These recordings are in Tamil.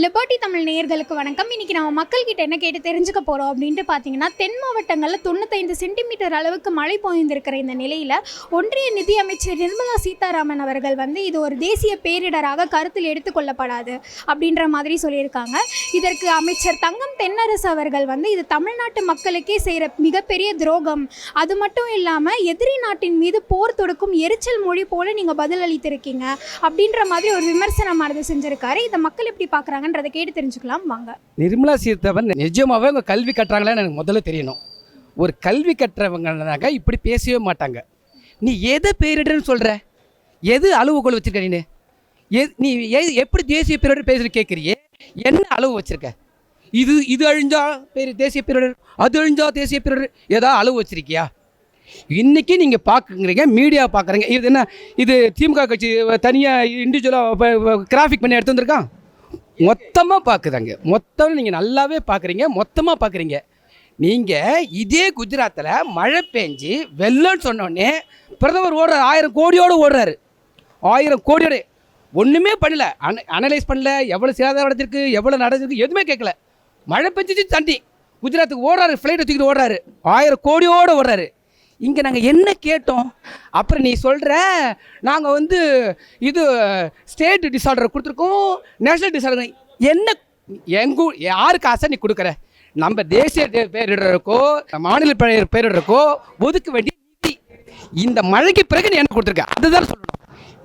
லிபர்ட்டி தமிழ் நேயர்களுக்கு வணக்கம். இன்னைக்கு நம்ம மக்கள்கிட்ட என்ன கேட்டு தெரிஞ்சுக்க போகிறோம் அப்படின்ட்டு பார்த்தீங்கன்னா தென் மாவட்டங்களில் தொண்ணூத்தைந்து சென்டிமீட்டர் அளவுக்கு மழை பொழிந்திருக்கிற இந்த நிலையில் ஒன்றிய நிதி அமைச்சர் நிர்மலா சீதாராமன் அவர்கள் வந்து இது ஒரு தேசிய பேரிடராக கருத்தில் எடுத்துக்கொள்ளப்படாது அப்படின்ற மாதிரி சொல்லியிருக்காங்க. இதற்கு அமைச்சர் தங்கம் தென்னரசு அவர்கள் வந்து இது தமிழ்நாட்டு மக்களுக்கே செய்கிற மிகப்பெரிய துரோகம். அது மட்டும் இல்லாமல் எதிரி நாட்டின் மீது போர் தொடுக்கும் எரிச்சல் மொழி போல நீங்கள் பதில் அளித்திருக்கீங்க அப்படின்ற மாதிரி ஒரு விமர்சனமானது செஞ்சிருக்காரு. இதை மக்கள் எப்படி பார்க்குறாங்க பார்க்குறாங்கன்றதை கேட்டு தெரிஞ்சுக்கலாம் வாங்க. நிர்மலா சீதாராமன் நிஜமாவே அவங்க கல்வி கட்டுறாங்களான்னு எனக்கு முதல்ல தெரியணும். ஒரு கல்வி கட்டுறவங்கனாக்க இப்படி பேசவே மாட்டாங்க. நீ எதை பேரிடர்னு சொல்கிற எது அளவுகோல் வச்சுருக்க நீ எ நீ எப்படி தேசிய பேரிடர் பேசுகிற கேட்குறியே என்ன அளவு வச்சுருக்க? இது இது அழிஞ்சா பேர் தேசிய பேரிடர்? அது அழிஞ்சா தேசிய பேரிடர்? ஏதாவது அளவு வச்சுருக்கியா? இன்றைக்கி நீங்கள் பார்க்குறீங்க மீடியா பார்க்குறீங்க இது என்ன இது திமுக கட்சி தனியாக இண்டிவிஜுவலாக கிராஃபிக் பண்ணி எடுத்து வந்திருக்கான்? மொத்தமாக பார்க்குறாங்க மொத்தம் நீங்கள் நல்லாவே பார்க்குறீங்க மொத்தமாக பார்க்குறீங்க நீங்கள் இதே குஜராத்தில் மழை பெஞ்சு வெள்ளம்னு சொன்னோடனே பிரதமர் ஓடுறாரு ஆயிரம் கோடியோடு ஓடுறாரு. ஆயிரம் கோடியோடு. ஒன்றுமே பண்ணல. அன அனலைஸ் பண்ணல. எவ்வளோ சேதாரம் நடந்திருக்கு எவ்வளோ நடந்திருக்கு எதுவுமே கேட்கல. மழை பெஞ்சிச்சு தண்ணி. குஜராத்துக்கு ஓடுறாரு ஃப்ளைட்டை தூக்கிட்டு ஓடுறாரு. ஆயிரம் கோடியோடு ஓடுறாரு. இங்கே நாங்கள் என்ன கேட்டோம்? அப்புறம் நீ சொல்கிற நாங்கள் வந்து இது ஸ்டேட் டிசார்டர் கொடுத்துருக்கோம் நேஷனல் டிசார்டர் என்ன எங்கூ யாருக்கு ஆசை நீ கொடுக்குற? நம்ம தேசிய பேரிடருக்கோ மாநில பேரிடர் பேரிடருக்கோ ஒதுக்க வேண்டிய நிதி. இந்த மழைக்கு பிறகு நீ என்ன கொடுத்துருக்க? அதுதான் சொல்லணும்.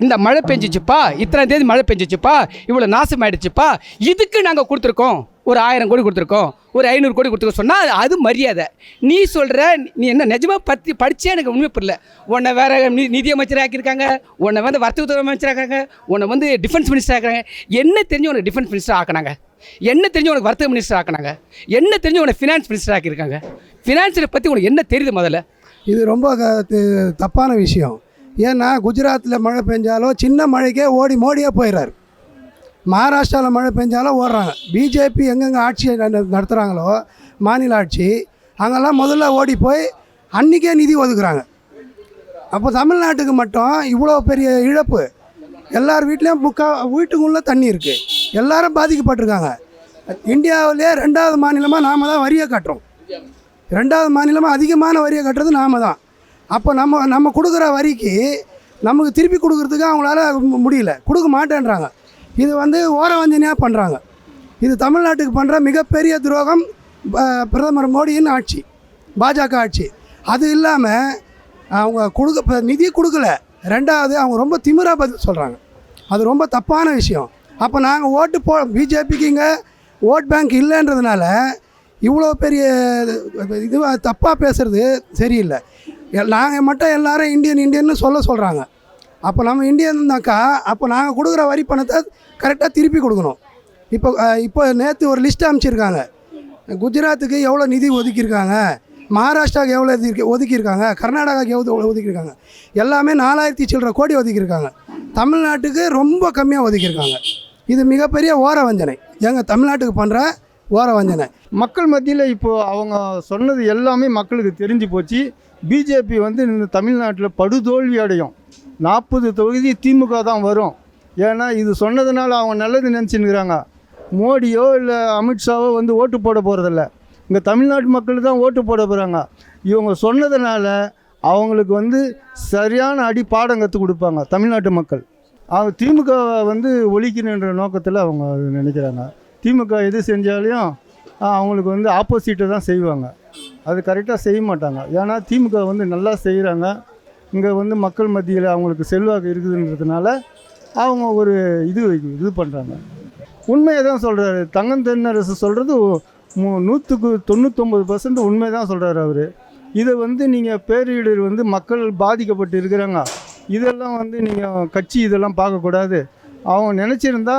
இந்த மழை பெஞ்சிச்சுப்பா இத்தனை தேதி மழை பெஞ்சிச்சுப்பா இவ்வளோ நாசமாயிடுச்சுப்பா இதுக்கு நாங்கள் கொடுத்துருக்கோம். ஒரு ஆயிரம் கோடி கொடுத்துருக்கோம் ஒரு ஐநூறு கோடி கொடுத்துருக்கோம் சொன்னால் அது மரியாதை. நீ சொல்கிற நீ என்ன நிஜமாக பற்றி படித்தே எனக்கு உண்மை புரியல. உன்னை வேறு நி நிதியமைச்சர் ஆக்கியிருக்காங்க உன்னை வந்து வர்த்தகத்துறை அமைச்சர் ஆக்கிறாங்க உன்னை வந்து டிஃபென்ஸ் மினிஸ்டர் ஆக்குறாங்க. என்ன தெரிஞ்சு உனக்கு டிஃபென்ஸ் மினிஸ்டர் ஆக்கினாங்க? என்ன தெரிஞ்சு உனக்கு வர்த்தக மினிஸ்டர் ஆக்குனாங்க? என்ன தெரிஞ்சு உனக்கு ஃபினான்ஸ் மினிஸ்டர் ஆக்கியிருக்காங்க? ஃபினான்ஸை பற்றி உனக்கு என்ன தெரியுது முதல்ல? இது ரொம்ப தப்பான விஷயம். ஏன்னா குஜராத்தில் மழை பெஞ்சாலும் சின்ன மழைக்கே ஓடி மோடியாக போயிடுறாரு மகாராஷ்டிராவில் மழை பெஞ்சாலும் ஓடுறாங்க. பிஜேபி எங்கெங்கே ஆட்சி நடத்துகிறாங்களோ மாநில ஆட்சி அங்கெல்லாம் முதல்ல ஓடி போய் அன்றைக்கே நிதி ஒதுக்குறாங்க. அப்போ தமிழ்நாட்டுக்கு மட்டும் இவ்வளோ பெரிய இழப்பு. எல்லார் வீட்லேயும் முக்கா வீட்டுக்குள்ளே தண்ணி இருக்குது எல்லாரும் பாதிக்கப்பட்டிருக்காங்க. இந்தியாவிலே ரெண்டாவது மாநிலமாக நாம் தான் வரியை கட்டுறோம். ரெண்டாவது மாநிலமாக அதிகமான வரியை கட்டுறது நாம தான். அப்போ நம்ம நம்ம கொடுக்குற வரிக்கு நமக்கு திருப்பி கொடுக்குறதுக்கு அவங்களால முடியல. கொடுக்க மாட்டேன்றாங்க. இது வந்து ஓர வந்தினியாக பண்ணுறாங்க இது தமிழ்நாட்டுக்கு பண்ணுற மிகப்பெரிய துரோகம் ப- பிரதமர் மோடியின் ஆட்சி பாஜக ஆட்சி. அது இல்லாமல் அவங்க கொடுக்க இப்போ நிதி கொடுக்கல. ரெண்டாவது அவங்க ரொம்ப திமிராக பதில் சொல்கிறாங்க அது ரொம்ப தப்பான விஷயம். அப்போ நாங்கள் ஓட்டு போ பிஜேபிக்கு இங்கே ஓட் பேங்க் இல்லைன்றதுனால இவ்வளோ பெரிய இது தப்பாக பேசுறது சரியில்லை. நாங்கள் மட்டும் எல்லாரும் இந்தியன் இந்தியன்னு சொல்ல சொல்கிறாங்க அப்போ நம்ம இந்தியன்னாக்கா அப்போ நாங்கள் கொடுக்குற வரி பணத்தை கரெக்டாக திருப்பி கொடுக்கணும். இப்போ இப்போ நேற்று ஒரு லிஸ்ட் அமைச்சிருக்காங்க. குஜராத்துக்கு எவ்வளோ நிதி ஒதுக்கியிருக்காங்க? மகாராஷ்டிராவுக்கு எவ்வளோ ஒதுக்கியிருக்காங்க? கர்நாடகாவுக்கு எவ்வளோ ஒதுக்கியிருக்காங்க? எல்லாமே நாலாயிரத்தி சில்லற கோடி ஒதுக்கியிருக்காங்க. தமிழ்நாட்டுக்கு ரொம்ப கம்மியாக ஒதுக்கியிருக்காங்க. இது மிகப்பெரிய ஓர வஞ்சனை. எங்கள் தமிழ்நாட்டுக்கு பண்ணுற ஓர வஞ்சனை. மக்கள் மத்தியில் இப்போது அவங்க சொன்னது எல்லாமே மக்களுக்கு தெரிஞ்சு போச்சு. பிஜேபி வந்து இந்த தமிழ்நாட்டில் படுதோல்வி அடையும். நாற்பது தொகுதி திமுக தான் வரும். ஏன்னா இது சொன்னதுனால அவங்க நல்லது நினச்சின்னுக்குறாங்க. மோடியோ இல்லை அமித்ஷாவோ வந்து ஓட்டு போட போகிறதில்ல இங்கே தமிழ்நாட்டு மக்கள் தான் ஓட்டு போட போகிறாங்க இவங்க சொன்னதுனால அவங்களுக்கு வந்து சரியான அடி பாடம் கற்றுக் கொடுப்பாங்க தமிழ்நாட்டு மக்கள். அவங்க திமுக வந்து ஒழிக்கணுன்ற நோக்கத்தில் அவங்க நினைக்கிறாங்க. திமுக எது செஞ்சாலையும் அவங்களுக்கு வந்து ஆப்போசிட்டை தான் செய்வாங்க. அது கரெக்டாக செய்ய மாட்டாங்க. ஏன்னா திமுக வந்து நல்லா செய்கிறாங்க இங்கே வந்து மக்கள் மத்தியில் அவங்களுக்கு செல்வாக்கு இருக்குதுன்றதுனால அவங்க ஒரு இது இது பண்ணுறாங்க உண்மையை தான் சொல்கிறாரு தங்கம் தென்னரசு சொல்கிறது மு நூற்றுக்கு தொண்ணூத்தொம்பது பர்சன்ட் உண்மை தான் சொல்கிறாரு அவர். இதை வந்து நீங்கள் பேரிடர் வந்து மக்கள் பாதிக்கப்பட்டு இருக்கிறாங்க. இதெல்லாம் வந்து நீங்கள் கட்சி இதெல்லாம் பார்க்கக்கூடாது அவங்க நினச்சிருந்தா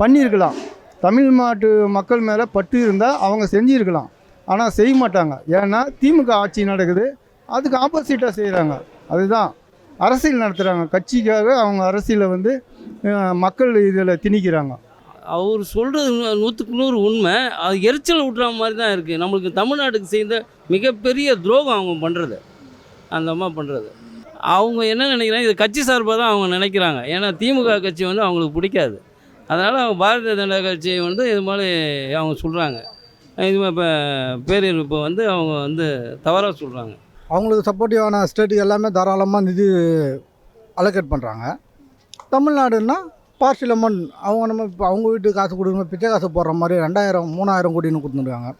பண்ணியிருக்கலாம். தமிழ் நாட்டு மக்கள் மேலே பட்டு இருந்தால் அவங்க செஞ்சுருக்கலாம். ஆனால் செய்ய மாட்டாங்க. ஏன்னா திமுக ஆட்சி நடக்குது. அதுக்கு ஆப்போசிட்டாக செய்கிறாங்க அதுதான். அரசியல் நடத்துகிறாங்க கட்சிக்காக அவங்க அரசியலை வந்து மக்கள் இதில் திணிக்கிறாங்க. அவர் சொல்கிறது நூற்றுக்கு நூறு உண்மை. அது எரிச்சல் விட்ற மாதிரி தான் இருக்குது நம்மளுக்கு தமிழ்நாட்டுக்கு செய்த மிகப்பெரிய துரோகம் அவங்க பண்ணுறது அந்த அம்மா பண்ணுறது அவங்க என்ன நினைக்கிறாங்க? இது கட்சி சார்பாக தான் அவங்க நினைக்கிறாங்க. ஏன்னா திமுக கட்சி வந்து அவங்களுக்கு பிடிக்காது. அதனால் அவங்க பாரதிய ஜனதா கட்சியை வந்து இது மாதிரி அவங்க சொல்கிறாங்க இது இப்போ பேரிழப்பு வந்து அவங்க வந்து தவறாக சொல்கிறாங்க அவங்களுக்கு சப்போர்ட்டிவான ஸ்டேட்டுக்கு எல்லாமே தாராளமாக நிதி அலோகேட் பண்ணுறாங்க தமிழ்நாடுன்னா பார்ஷியல் அமௌண்ட் அவங்க நம்ம இப்போ அவங்க வீட்டுக்கு காசு கொடுக்கணும் பிச்சை காசு போடுற மாதிரி ரெண்டாயிரம் மூணாயிரம் கோடின்னு கொடுத்துருக்காங்க.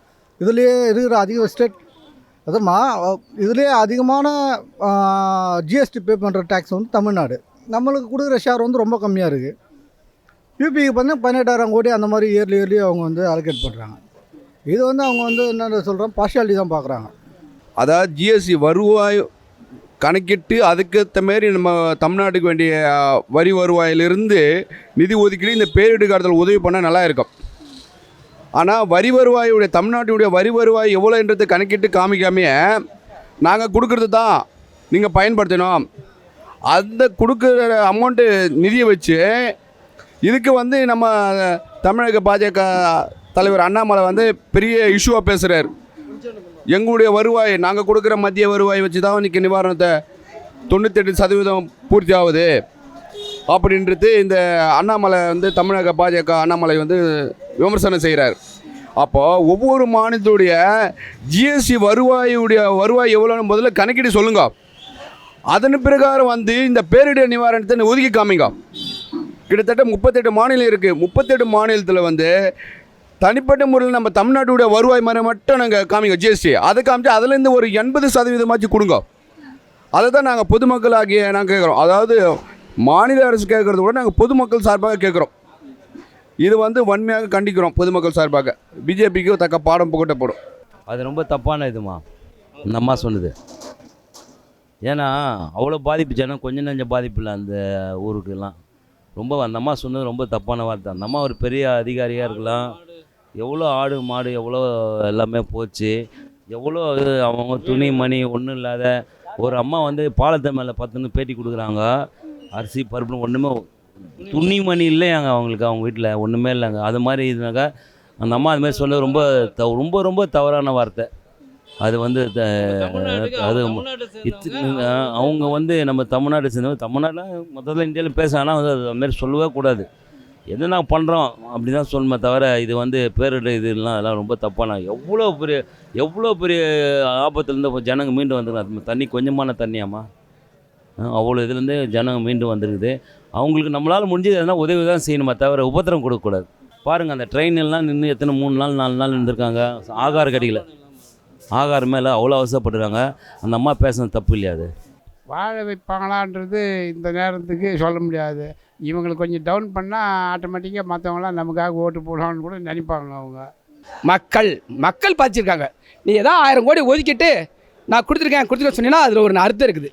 இதுலேயே இருக்கிற அதிக ஸ்டேட் அதுமா இதுலேயே அதிகமான ஜிஎஸ்டி பே பண்ணுற டேக்ஸ் வந்து தமிழ்நாடு. நம்மளுக்கு கொடுக்குற ஷேர் வந்து ரொம்ப கம்மியாக இருக்குது யூபிக்கு பார்த்தீங்கன்னா பதினெட்டாயிரம் கோடி அந்த மாதிரி இயர்லி இயர்லி அவங்க வந்து அலோகேட் பண்ணுறாங்க இது வந்து அவங்க வந்து என்னென்ன சொல்கிறோம் பார்ஷியாலிட்டி தான் பார்க்குறாங்க அதாவது ஜிஎஸ்டி வருவாய் கணக்கிட்டு அதுக்கேற்ற மாரி நம்ம தமிழ்நாட்டுக்கு வேண்டிய வரி வருவாயிலிருந்து நிதி ஒதுக்கீடு இந்த பேரிடு காலத்தில் உதவி பண்ணால் நல்லா இருக்கும். ஆனால் வரி வருவாயுடைய தமிழ்நாட்டுடைய வரி வருவாய் எவ்வளோன்றது கணக்கிட்டு காமிக்காமையே நாங்கள் கொடுக்கறது தான் நீங்கள் பயன்படுத்தணும். அந்த கொடுக்குற அமௌண்ட்டு நிதியை வச்சு இதுக்கு வந்து நம்ம தமிழக பாஜக தலைவர் அண்ணாமலை வந்து பெரிய இஷ்யூவாக பேசுகிறார் எங்களுடைய வருவாய் நாங்கள் கொடுக்குற மத்திய வருவாய் வச்சு தான் இன்றைக்கி நிவாரணத்தை தொண்ணூத்தெட்டு சதவீதம் பூர்த்தி ஆகுது. அப்படின்றது இந்த அண்ணாமலை வந்து தமிழக பாஜக அண்ணாமலை வந்து விமர்சனம் செய்கிறார். அப்போது ஒவ்வொரு மாநிலத்துடைய ஜிஎஸ்டி வருவாயுடைய வருவாய் எவ்வளோன்னு முதல்ல கணக்கிட்டு சொல்லுங்க. அதன் பிரகாரம் வந்து இந்த பேரிடர் நிவாரணத்தை ஒதுக்கி காமிங்க. கிட்டத்தட்ட முப்பத்தெட்டு மாநிலம் இருக்குது முப்பத்தெட்டு மாநிலத்தில் வந்து தனிப்பட்ட முறையில் நம்ம தமிழ்நாட்டுடைய வருவாய் மரம் மட்டும் நாங்கள் காமிங்க ஜிஎஸ்டி அதை காமிச்சு அதுலேருந்து ஒரு எண்பது சதவீதமாச்சு கொடுங்க. அதை தான் நாங்கள் பொதுமக்கள் ஆகிய நாங்கள் கேட்குறோம் அதாவது மாநில அரசு கேட்குறத விட நாங்கள் பொதுமக்கள் சார்பாக கேட்குறோம் இது வந்து வன்மையாக கண்டிக்கிறோம் பொதுமக்கள் சார்பாக. பிஜேபிக்கு தக்க பாடம் புகட்டப்படும். அது ரொம்ப தப்பான இதுமா. இந்த அம்மா சொன்னது. ஏன்னா அவ்வளோ பாதிப்பு ஜனம் கொஞ்சம் நெஞ்ச பாதிப்பு இல்லை அந்த ஊருக்கெல்லாம். ரொம்ப அந்த அம்மா சொன்னது ரொம்ப தப்பான வார்த்தை. அந்த அம்மா ஒரு பெரிய அதிகாரியாக இருக்கலாம். எவ்வளோ ஆடு மாடு எவ்வளோ எல்லாமே போச்சு. எவ்வளோ இது அவங்க துணி மணி ஒன்றும் இல்லாத ஒரு அம்மா வந்து பாலத்தை மேலே பத்துன்னு பேட்டி கொடுக்குறாங்க. அரிசி பருப்புன்னு ஒன்றுமே துணி மணி இல்லையாங்க அவங்களுக்கு அவங்க வீட்டில் ஒன்றுமே இல்லைங்க. அது மாதிரி இதுனாக்கா அந்த அம்மா அது மாதிரி சொன்னது ரொம்ப த ரொம்ப ரொம்ப தவறான வார்த்தை. அது வந்து த- அது அவங்க வந்து நம்ம தமிழ்நாடு சேர்ந்தவங்க தமிழ்நாட்டில் மொத்தத்தில் இந்தியாவில் பேச ஆனால் வந்து அது மாதிரி சொல்லவே கூடாது. எது நான் பண்ணுறோம் அப்படி தான் சொல்லணுமே தவிர இது வந்து பேரிட இதெல்லாம் அதெல்லாம் ரொம்ப தப்பான எவ்வளோ பெரிய எவ்வளோ பெரிய ஆபத்துலேருந்து ஜனங்கள் ஜனங்க மீண்டு வந்துருக்காங்க. தண்ணி கொஞ்சமான தண்ணியாம்மா. அவ்வளோ இதுலேருந்து ஜனங்க மீண்டு வந்திருக்குது. அவங்களுக்கு நம்மளால் முடிஞ்சது எதனா உதவி தான் செய்யணுமே தவிர உபத்திரம் கொடுக்கக்கூடாது. பாருங்கள் அந்த ட்ரெயின் எல்லாம் நின்று எத்தனை மூணு நாள் நாலு நாள் இருந்திருக்காங்க ஆகாரம் கிடைக்கல ஆகாரம் மேலே அவ்வளோ அவசரப்படுறாங்க அந்த அம்மா பேசுனது தப்பு இல்லையா அது? வாழ வைப்பாங்களான்றது இந்த நேரத்துக்கு சொல்ல முடியாது. இவங்களுக்கு கொஞ்சம் டவுன் பண்ணால் ஆட்டோமேட்டிக்காக மற்றவங்களாம் நமக்காக ஓட்டு போடலாம்னு கூட நினைப்பாங்க அவங்க. மக்கள் மக்கள் பார்த்துருக்காங்க நீ ஏதோ ஆயிரம் கோடி ஒதுக்கிட்டு நான் கொடுத்துருக்கேன் கொடுத்துருக்கேன் சொன்னீங்கன்னா அதில் ஒரு அர்த்தம் இருக்குது.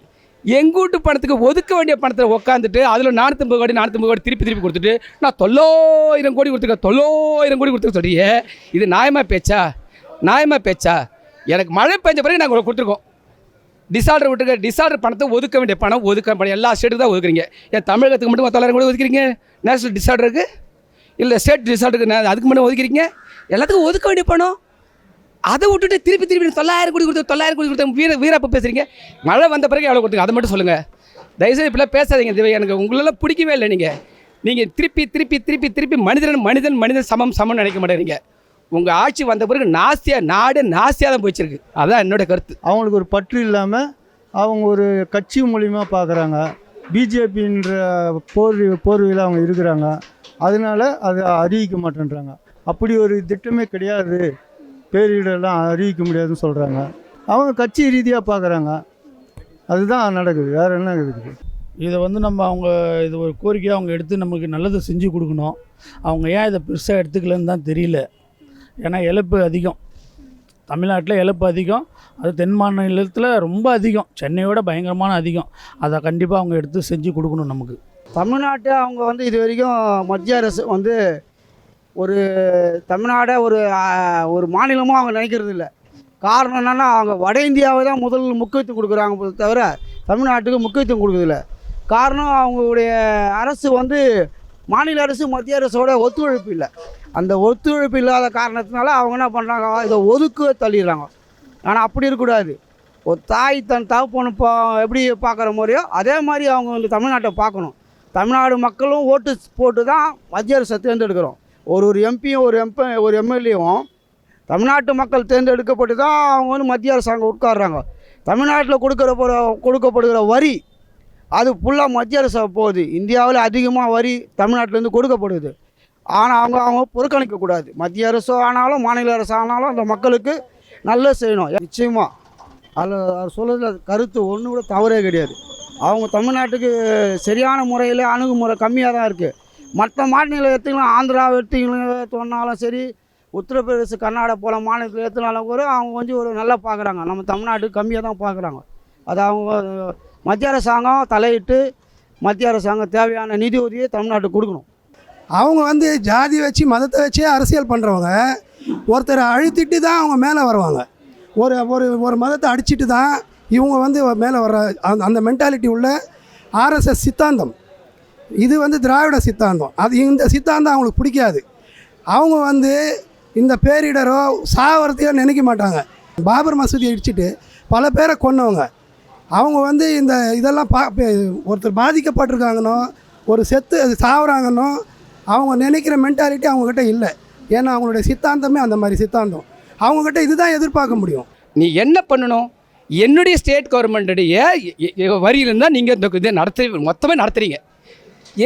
எங்கள் வீட்டு பணத்துக்கு ஒதுக்க வேண்டிய பணத்தை உட்காந்துட்டு அதில் நானூற்றம்பது கோடி நானூற்றம்பது கோடி திருப்பி திருப்பி கொடுத்துட்டு நான் தொள்ளாயிரம் கோடி கொடுத்துருக்கேன் தொள்ளாயிரம் கோடி கொடுத்துருக்க சொல்றியே. இது நியாயமாக பேச்சா? நியாயமாக பேச்சா? எனக்கு மழை பெஞ்ச பிறகு நாங்கள் கொடுத்துருக்கோம். டிசார்டர் விட்டுருக்க டிசார்டர் பணத்தை ஒதுக்க வேண்டிய பணம் ஒதுக்க பணம். எல்லா ஸ்டேட்டுக்கு தான் ஒதுக்குறீங்க. ஏன் தமிழகத்துக்கு மட்டும் தொள்ளாயிரம் கூட ஒதுக்குறீங்க? நேஷனல் டிசார்டருக்கு இல்லை ஸ்டேட் டிசார்டருக்கு அதுக்கு மட்டும் ஒதுக்குறீங்க? எல்லாத்துக்கும் ஒதுக்க வேண்டிய பணம். அதை விட்டுட்டு திருப்பி திருப்பி தொள்ளாயிரம் கோடி கொடுத்து தொள்ளாயிரம் கோடி கொடுத்து வீர வீரப்ப பேசுகிறீங்க மழை வந்த பிறகு எவ்வளோ கொடுத்துங்க? அதை மட்டும் சொல்லுங்கள் தயவுசெய்து இப்படிலாம் பேசாதீங்க இது எனக்கு உங்களெல்லாம் பிடிக்கவே இல்லை நீங்கள் நீங்கள் திருப்பி திருப்பி திருப்பி திருப்பி மனிதன் மனிதன் மனிதன் சமம் சமம்னு நினைக்க மாட்டேறீங்க உங்கள் ஆட்சி வந்த பிறகு நாஸ்தியாக நாடு நாஸ்தியாக தான் போயிச்சிருக்கு. அதான் என்னோட கருத்து. அவங்களுக்கு ஒரு பற்று இல்லாமல் அவங்க ஒரு கட்சி மூலிமா பார்க்குறாங்க பிஜேபின்ற போர்வி போர்வையில் அவங்க இருக்கிறாங்க. அதனால அதை அறிவிக்க மாட்டேன்றாங்க. அப்படி ஒரு திட்டமே கிடையாது. பேரிடரெல்லாம் அறிவிக்க முடியாதுன்னு சொல்கிறாங்க அவங்க கட்சி ரீதியாக பார்க்குறாங்க அதுதான் நடக்குது. வேறு என்ன இருக்குது? இதை வந்து நம்ம அவங்க இது ஒரு கோரிக்கையாக அவங்க எடுத்து நமக்கு நல்லது செஞ்சு கொடுக்கணும். அவங்க ஏன் இதை பெருசாக எடுத்துக்கலன்னு தான் தெரியல. ஏன்னா இழப்பு அதிகம். தமிழ்நாட்டில் இழப்பு அதிகம். அது தென் மாநிலத்தில் ரொம்ப அதிகம். சென்னையோட பயங்கரமான அதிகம். அதை கண்டிப்பாக அவங்க எடுத்து செஞ்சு கொடுக்கணும் நமக்கு. தமிழ்நாட்டை அவங்க வந்து இது வரைக்கும் மத்திய அரசு வந்து ஒரு தமிழ்நாடை ஒரு ஒரு மாநிலமாக அவங்க நினைக்கிறது இல்லை. காரணம் என்னென்னா அவங்க வட இந்தியாவை தான் முதல் முக்கியத்துவம் கொடுக்குறாங்க தவிர தமிழ்நாட்டுக்கு முக்கியத்துவம் கொடுக்குறதில்ல. காரணம் அவங்களுடைய அரசு வந்து மாநில அரசு மத்திய அரசோட ஒத்துழைப்பு இல்லை. அந்த ஒத்துழைப்பு இல்லாத காரணத்தினால அவங்க என்ன பண்ணுறாங்க இதை ஒதுக்க தள்ளிடுறாங்க. ஆனால் அப்படி இருக்கக்கூடாது. ஒரு தாய் தன் தகப்பனு பா எப்படி பார்க்குற முறையோ அதே மாதிரி அவங்க வந்து தமிழ்நாட்டை பார்க்கணும். தமிழ்நாடு மக்களும் ஓட்டு போட்டு தான் மத்திய அரசை தேர்ந்தெடுக்கிறோம். ஒரு ஒரு எம்பியும் ஒரு எம்ப ஒரு எம்எல்ஏவும் தமிழ்நாட்டு மக்கள் தேர்ந்தெடுக்கப்பட்டு தான் அவங்க வந்து மத்திய அரசாங்கம் உட்காடுறாங்க தமிழ்நாட்டில் கொடுக்குற கொடுக்கப்படுகிற வரி அது ஃபுல்லாக மத்திய அரசு போகுது. இந்தியாவில் அதிகமாக வரி தமிழ்நாட்டிலேருந்து கொடுக்கப்படுது. ஆனால் அவங்க அவங்க புறக்கணிக்கக்கூடாது மத்திய அரசோ ஆனாலும் மாநில அரசு ஆனாலும் அந்த மக்களுக்கு நல்லா செய்யணும். நிச்சயமாக அதில் சொல்கிறதுல கருத்து ஒன்று கூட தவறே கிடையாது. அவங்க தமிழ்நாட்டுக்கு சரியான முறையில் அணுகுமுறை கம்மியாக தான் இருக்குது மற்ற மாநிலம் எடுத்துக்கலாம். ஆந்திரா எடுத்துக்கலாம். சொன்னாலும் சரி உத்தரப்பிரதேச கர்நாடகா போல மாநிலத்தில் எடுத்துனாலும் கூட அவங்க கொஞ்சம் ஒரு நல்லா பார்க்குறாங்க நம்ம தமிழ்நாட்டுக்கு கம்மியாக தான் பார்க்குறாங்க அது அவங்க மத்திய அரசாங்கம் தலையிட்டு மத்திய அரசாங்கம் தேவையான நிதி உதவியை தமிழ்நாட்டுக்கு கொடுக்கணும். அவங்க வந்து ஜாதி வச்சு மதத்தை வச்சே அரசியல் பண்ணுறவங்க ஒருத்தரை அழுத்திட்டு தான் அவங்க மேலே வருவாங்க. ஒரு ஒரு ஒரு மதத்தை அடிச்சிட்டு தான் இவங்க வந்து மேலே வர்ற அந்த அந்த மென்டாலிட்டி உள்ள ஆர்எஸ்எஸ் சித்தாந்தம். இது வந்து திராவிட சித்தாந்தம். அது இந்த சித்தாந்தம் அவங்களுக்கு பிடிக்காது. அவங்க வந்து இந்த பேரிடரோ சாவரத்தையோ நினைக்க மாட்டாங்க. பாபர் மசூதியை இடிச்சிட்டு பல பேரை கொன்னவங்க. அவங்க வந்து இந்த இதெல்லாம் பா ஒருத்தர் பாதிக்கப்பட்டிருக்காங்கன்னோ ஒரு செத்து சாவுறாங்கன்னோ அவங்க நினைக்கிற மென்டாலிட்டி அவங்கக்கிட்ட இல்லை. ஏன்னா அவங்களுடைய சித்தாந்தமே அந்த மாதிரி சித்தாந்தம். அவங்கக்கிட்ட இதுதான் எதிர்பார்க்க முடியும். நீ என்ன பண்ணணும்? என்னுடைய ஸ்டேட் கவர்மெண்ட்டுடைய வரியிலிருந்தால் நீங்கள் இந்த இதை நடத்த மொத்தமே நடத்துறீங்க.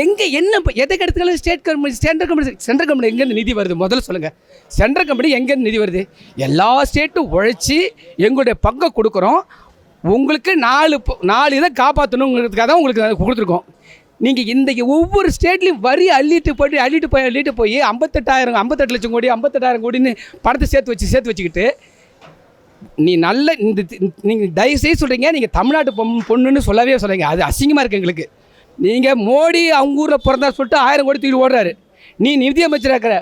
எங்கே என்ன இப்போ எதுக்கு எடுத்துக்கலாம் state government central government central government எங்கேருந்து நிதி வருது? முதல்ல சொல்லுங்கள் சென்ட்ரல் கவர்மெண்ட் எங்கேருந்து நிதி வருது? எல்லா ஸ்டேட்டும் உழைச்சி எங்களுடைய பங்கை கொடுக்குறோம். உங்களுக்கு நாலு நாலு இதை காப்பாற்றணுங்கிறதுக்காக தான் உங்களுக்கு கொடுத்துருக்கோம். நீங்கள் இந்த ஒவ்வொரு ஸ்டேட்லேயும் வரி அள்ளிட்டு போய் அள்ளிட்டு போய் அள்ளிட்டு போய் ஐம்பத்தெட்டாயிரம் ஐம்பத்தெட்டு லட்சம் கோடி ஐம்பத்தெட்டாயிரம் கோடின்னு பணத்தை சேர்த்து வச்சு சேர்த்து வச்சுக்கிட்டு நீ நல்ல இந்த நீங்கள் தயவுசெய்து சொல்கிறீங்க நீங்கள் தமிழ்நாட்டு பொம் பொண்ணுன்னு சொல்லவே சொல்கிறீங்க அது அசிங்கமாக இருக்குது எங்களுக்கு. நீங்கள் மோடி அவங்க ஊரில் பிறந்தா சொல்லிட்டு ஆயிரம் கோடி தூக்கி ஓடுறாரு. நீ நிதி இருக்கிற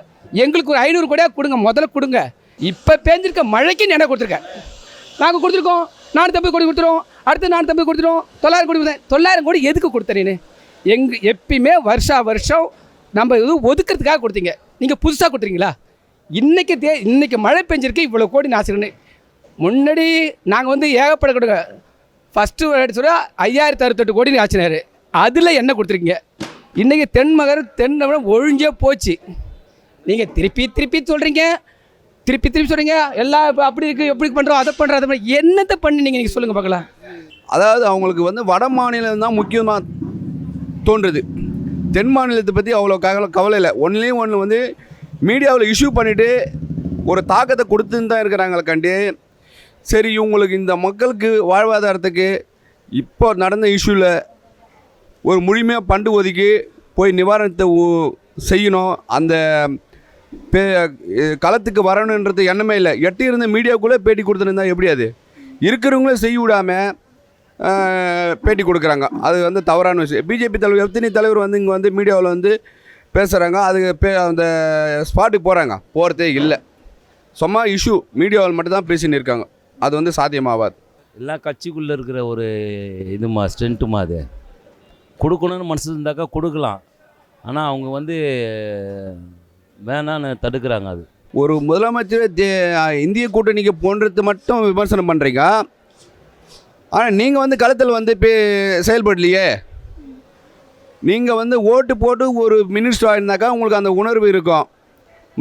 எங்களுக்கு ஒரு ஐநூறு கோடியாக கொடுங்க முதல்ல கொடுங்க. இப்போ பேஞ்சிருக்க மழைக்கு என்ன கொடுத்துருக்க? நாங்கள் கொடுத்துருக்கோம். நானூற்றி கோடி கொடுத்துருவோம் அடுத்து நானூற்றி தம்பி கொடுத்துருவோம் தொள்ளாயிரம் கோடி கொடுத்தேன் தொள்ளாயிரம் கோடி எதுக்கு கொடுத்தேன் நீ எப்பயுமே வருஷா வருஷம் நம்ம இது ஒதுக்கிறதுக்காக கொடுத்தீங்க. நீங்கள் புதுசாக கொடுத்துறீங்களா இன்றைக்கி தே இன்றைக்கி மழை பெஞ்சிருக்கு இவ்வளோ கோடி நாசிக்கணும் முன்னாடி நாங்கள் வந்து ஏகப்பட கொடுங்க. ஃபஸ்ட்டு எடுத்து ஐயாயிரத்தி அறுபத்தெட்டு கோடி ஆச்சினார் அதில் என்ன கொடுத்துருக்கீங்க? இன்றைக்கி தென்மகர் தென்னமரம் ஒழிஞ்சே போச்சு. நீங்கள் திருப்பி திருப்பி சொல்கிறீங்க திருப்பி திருப்பி சொல்கிறீங்க எல்லாம் இப்போ அப்படி இருக்குது எப்படி பண்ணுறோம் அதை பண்ணுறோம் அதை பண்ணுறோம் என்னத்தை பண்ணி நீங்கள் சொல்லுங்கள் பார்க்கலாம். அதாவது அவங்களுக்கு வந்து வட மாநிலம் தான் முக்கியமாக தோன்றுது. தென் மாநிலத்தை பற்றி அவ்வளோ கவலை கவலை இல்லை. ஒன்லேயும் ஒன்று வந்து மீடியாவில் இஷ்யூ பண்ணிவிட்டு ஒரு தாக்கத்தை கொடுத்துன்னு தான் இருக்கிறாங்களே கண்டு சரி இவங்களுக்கு இந்த மக்களுக்கு வாழ்வாதாரத்துக்கு இப்போ நடந்த இஷ்யூவில் ஒரு முழுமையாக பண்டு ஒதுக்கி போய் நிவாரணத்தை செய்யணும். அந்த பே களத்துக்கு வரணுன்றது எண்ணமே இல்லை. எட்டி இருந்த மீடியாவுக்குள்ளே பேட்டி கொடுத்துருந்தா எப்படி அது? இருக்கிறவங்களே செய்ய விடாமல் பேட்டி கொடுக்குறாங்க. அது வந்து தவறான விஷயம். பிஜேபி தலைவர் எத்தனை தலைவர் வந்து இங்கே வந்து மீடியாவில் வந்து பேசுகிறாங்க அது பே அந்த ஸ்பாட்டுக்கு போகிறாங்க போகிறதே இல்லை. சும்மா இஷ்யூ மீடியாவில் மட்டும்தான் பேசின்னு இருக்காங்க. அது வந்து சாத்தியமாகாது. எல்லா கட்சிக்குள்ளே இருக்கிற ஒரு இதுமா ஸ்ட்ரென்த்துமா அது. கொடுக்கணும்னு மனசு இருந்தாக்கா கொடுக்கலாம். ஆனால் அவங்க வந்து வேணான்னு தடுக்கிறாங்க அது. ஒரு முதலமைச்சர் தே இந்திய கூட்டணிக்கு போன்றது மட்டும் விமர்சனம் பண்ணுறீங்க ஆனால் நீங்கள் வந்து களத்தில் வந்து இப்போ செயல்படலையே. நீங்கள் வந்து ஓட்டு போட்டு ஒரு மினிஸ்டர் ஆயிருந்தாக்கா உங்களுக்கு அந்த உணர்வு இருக்கும்.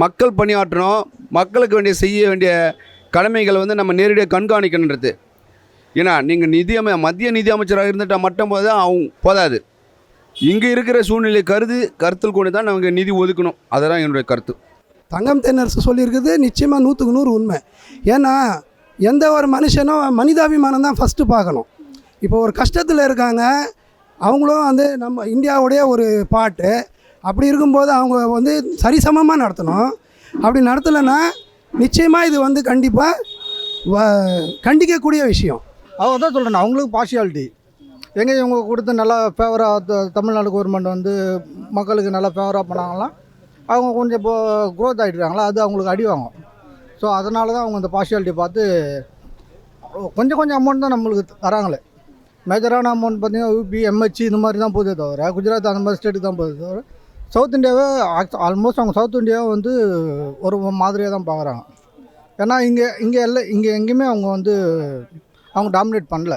மக்கள் பணியாற்றணும் மக்களுக்கு வேண்டிய செய்ய வேண்டிய கடமைகளை வந்து நம்ம நேரடியாக கண்காணிக்கணுன்றது. ஏன்னா நீங்கள் நிதி அமை மத்திய நிதி அமைச்சராக இருந்துட்டால் மட்டும் போது அவங்க போதாது. இங்கே இருக்கிற சூழ்நிலை கருது கருத்தில் கொண்டு தான் நமக்கு நிதி ஒதுக்கணும். அதுதான் என்னுடைய கருத்து. தங்கம் தென்னரசு சொல்லியிருக்குது நிச்சயமாக நூற்றுக்கு நூறு உண்மை. ஏன்னா எந்த ஒரு மனுஷனும் மனிதாபிமானம் தான் ஃபஸ்ட்டு பார்க்கணும். இப்போ ஒரு கஷ்டத்தில் இருக்காங்க அவங்களும் வந்து நம்ம இந்தியாவுடைய ஒரு பாட்டு. அப்படி இருக்கும்போது அவங்க வந்து சரிசமமாக நடத்தணும். அப்படி நடத்தலைன்னா நிச்சயமாக இது வந்து கண்டிப்பாக கண்டிக்கக்கூடிய விஷயம். அவங்க தான் சொல்கிறேன் அவங்களுக்கு பார்ஷியாலிட்டி எங்கே இவங்க கொடுத்து நல்லா ஃபேவராக தமிழ்நாடு கவர்மெண்ட் வந்து மக்களுக்கு நல்லா ஃபேவராக பண்ணாங்களாம். அவங்க கொஞ்சம் இப்போ க்ரோத் ஆகிட்டுருக்காங்களா அது அவங்களுக்கு அடி வாங்கும். ஸோ அதனால தான் அவங்க இந்த பார்ஷியாலிட்டி பார்த்து கொஞ்சம் கொஞ்சம் அமௌண்ட் தான் நம்மளுக்கு தராங்களே. மேஜரான அமௌண்ட் பார்த்தீங்கன்னா யூபி எம்ஹெச் இந்த மாதிரி தான் போதே தவிர குஜராத் அந்த மாதிரி ஸ்டேட்டுக்கு தான் போதே தவிர சவுத் இந்தியாவே ஆல்மோஸ்ட் அவங்க சவுத் இந்தியாவை வந்து ஒரு மாதிரியாக தான் பார்க்குறாங்க ஏன்னா இங்கே இங்கே எல்லாம் இங்கே எங்கேயுமே அவங்க வந்து அவங்க டாமினேட் பண்ணல.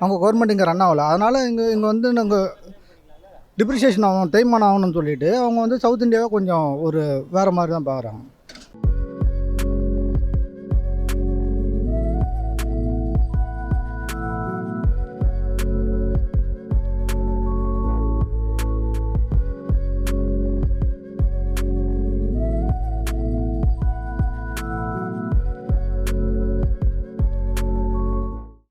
அவங்க கவர்மெண்ட் இங்கே ரன் ஆகலை. அதனால் இங்கே இங்கே வந்து நாங்கள் டிப்ரிஷியேஷன் ஆகணும் தேய்மானம் ஆகணும்னு சொல்லிட்டு அவங்க வந்து சவுத் இந்தியாவை கொஞ்சம் ஒரு வேறு மாதிரி தான் பார்க்குறாங்க.